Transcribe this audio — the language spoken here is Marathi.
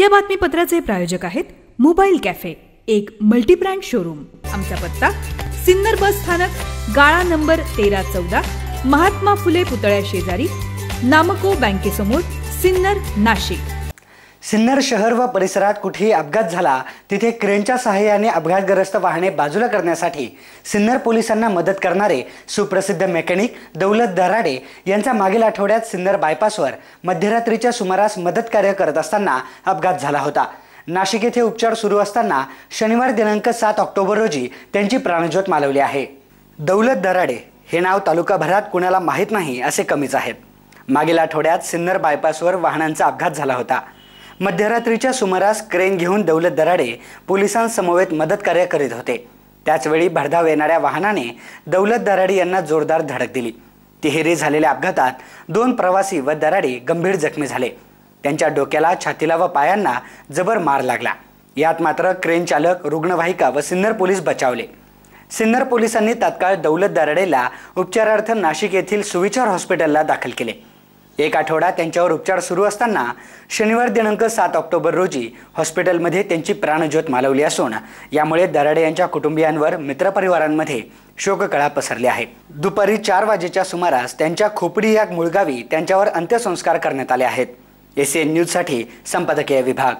या बातमीपत्राचे प्रायोजक आहेत मोबाईल कॅफे एक मल्टीब्रँड शोरूम. आमचा पत्ता सिन्नर बस स्थानक गाळा नंबर तेरा चौदा महात्मा फुले पुतळ्या शेजारी नामको बँकेसमोर सिन्नर नाशिक. सिन्नर शहर व परिसरात कुठेही अपघात झाला तिथे क्रेनच्या सहाय्याने अपघातग्रस्त वाहने बाजूला करण्यासाठी सिन्नर पोलिसांना मदत करणारे सुप्रसिद्ध मेकॅनिक दौलत दराडे यांचा मागील आठवड्यात सिन्नर बायपासवर मध्यरात्रीच्या सुमारास मदत कार्य करत असताना अपघात झाला होता. नाशिक येथे उपचार सुरू असताना शनिवार दिनांक सात ऑक्टोबर रोजी त्यांची प्राणज्योत मालवली आहे. दौलत दराडे हे नाव तालुकाभरात कुणाला माहीत नाही असे कमीच आहेत. मागील आठवड्यात सिन्नर बायपासवर वाहनांचा अपघात झाला होता. मध्यरात्रीच्या सुमारास क्रेन घेऊन दौलत दराडे पोलिसांसमवेत मदत कार्य करीत होते. त्याचवेळी भरधाव येणाऱ्या वाहनाने दौलत दराडे यांना जोरदार धडक दिली. तिहेरी झालेल्या अपघातात दोन प्रवासी व दराडे गंभीर जखमी झाले. त्यांच्या डोक्याला छातीला व पायांना जबर मार लागला. यात मात्र क्रेन चालक रुग्णवाहिका व सिन्नर पोलीस बचावले. सिन्नर पोलिसांनी तात्काळ दौलत दराडेला उपचारार्थ नाशिक येथील सुविचार हॉस्पिटलला दाखल केले. एक आठवडा त्यांच्यावर उपचार सुरू असताना शनिवार दिनांक सात ऑक्टोबर रोजी हॉस्पिटलमध्ये त्यांची प्राणज्योत मालवली असून यामुळे दराडे यांच्या कुटुंबियांवर मित्रपरिवारांमध्ये शोककळा पसरली आहे. दुपारी चार वाजेच्या सुमारास त्यांच्या खोपडी या मुळगावी त्यांच्यावर अंत्यसंस्कार करण्यात आले आहेत. एसीएन न्यूजसाठी संपादकीय विभाग.